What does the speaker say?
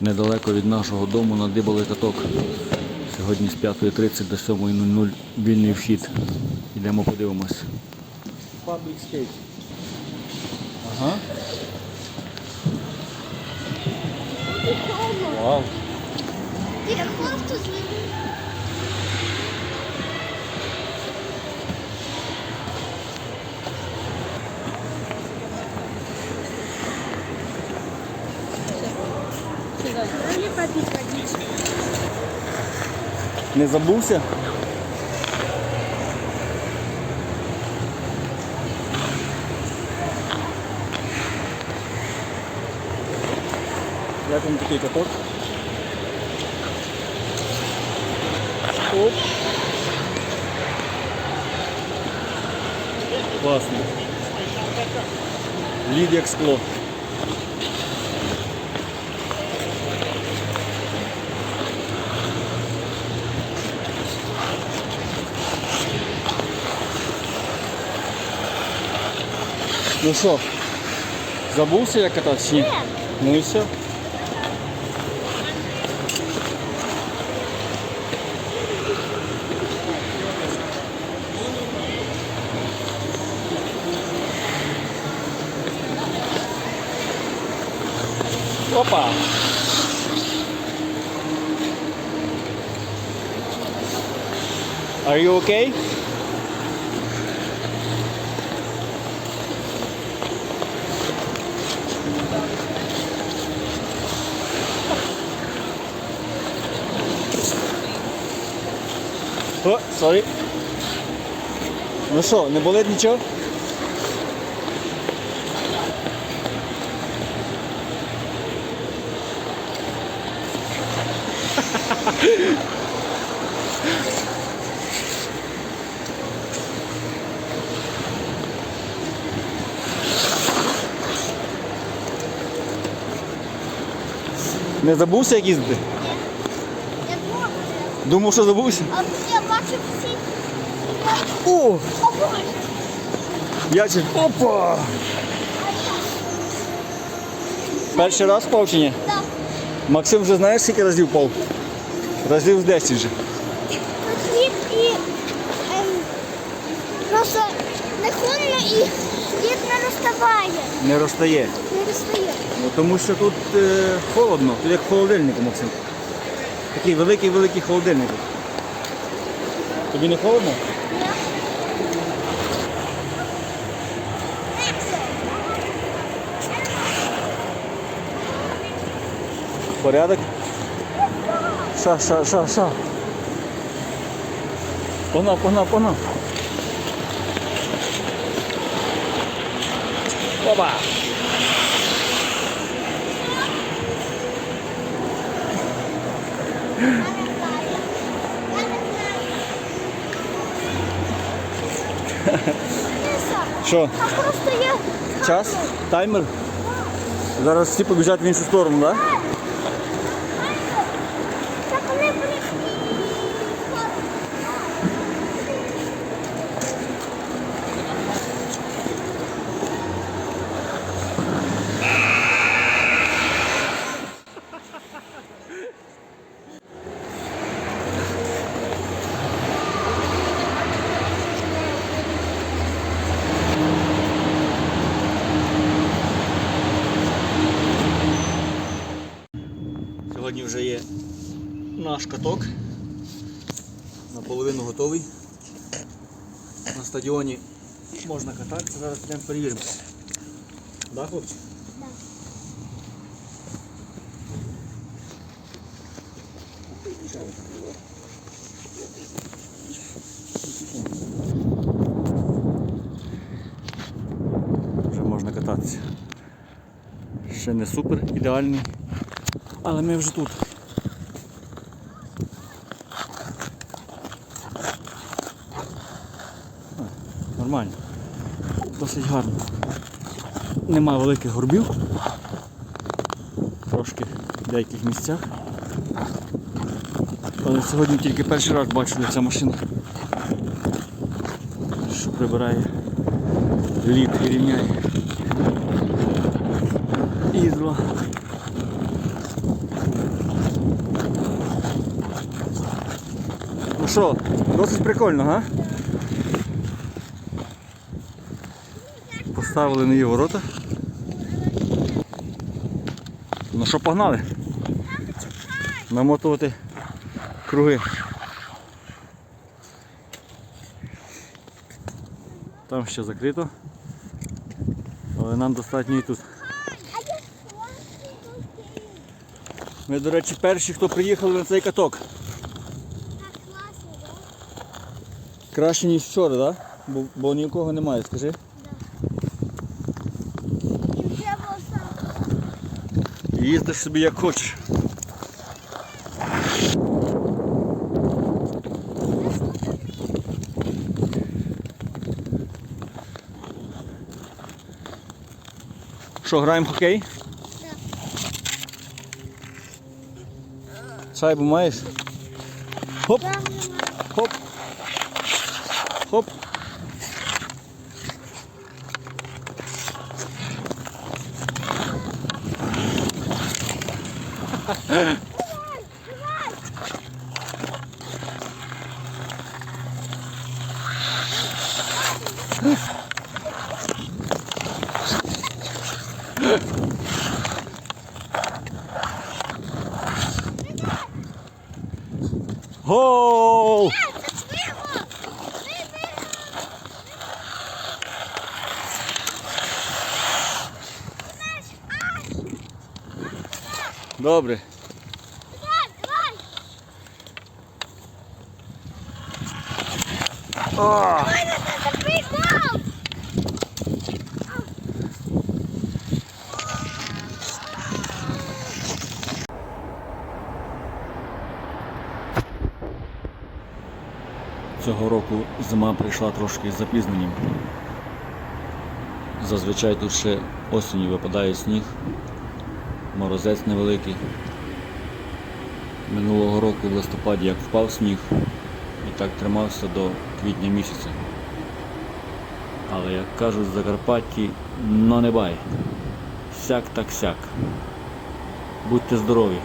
Недалеко від нашого дому надибали каток. Сьогодні з 5.30 до 7.00 вільний вхід. Йдемо подивимось. Public skate. Ага. Вау. Попить водички. Не забувся? Як вам такий каток? Оп. Класно. Лід як скло. Ну що, забувся як кататися? Ні. Ну і все. Опа! Are you okay? О, сорі. Ну що, не болить нічого? Не забувся як їздити? Думав, що забувся. а я бачу всі. О! О, Боже! Опа! Перший раз впав чи ні? Так, Максим вже знаєш, скільки разів впав? Разів з 10 вже. тут і ем, просто не холодно і слід не розставає. Не розстає. Не розстає. Ну, тому що тут е, холодно, тут як в холодильнику, Максим. Такий великий-великий холодильник. Тобі не холодно? Порядок? Ша, ша, ша, ша. Погнав, погнав, погнав. Опа! Що, А просто є час? Таймер? Зараз всі побіжать в іншу сторону, так? Да? Сьогодні вже є наш каток. Наполовину готовий. На стадіоні можна кататися, зараз підемо перевіримо. Да, хлопці? Вже можна кататися. Ще не супер ідеальний, але ми вже тут. Нормально. Досить гарно. Нема великих горбів. Трошки в деяких місцях. Але сьогодні тільки перший раз бачу, як ця машина. Що прибирає лід і рівняє. Ізла. Що, досить прикольно, га? Поставили нові ворота. Ну що, погнали? Намотувати круги. Там ще закрито. Але нам достатньо і тут. Ми, до речі, перші, хто приїхали на цей каток. Так класно, да? Краще, ніж вчора, так? Да? Бо, бо нікого немає, скажи. Їздиш собі як хочеш. Що, граємо в хокей? Шайбу маєш? Хоп, хоп. Хоп. Гол! Добре. О! Цього року зима прийшла трошки запізненням. Зазвичай тут ще осінню випадає сніг, морозець невеликий. Минулого року в листопаді як впав сніг і так тримався до квітня місяця. Але як кажуть в Закарпатті, но не бай. Сяк так сяк. Будьте здорові!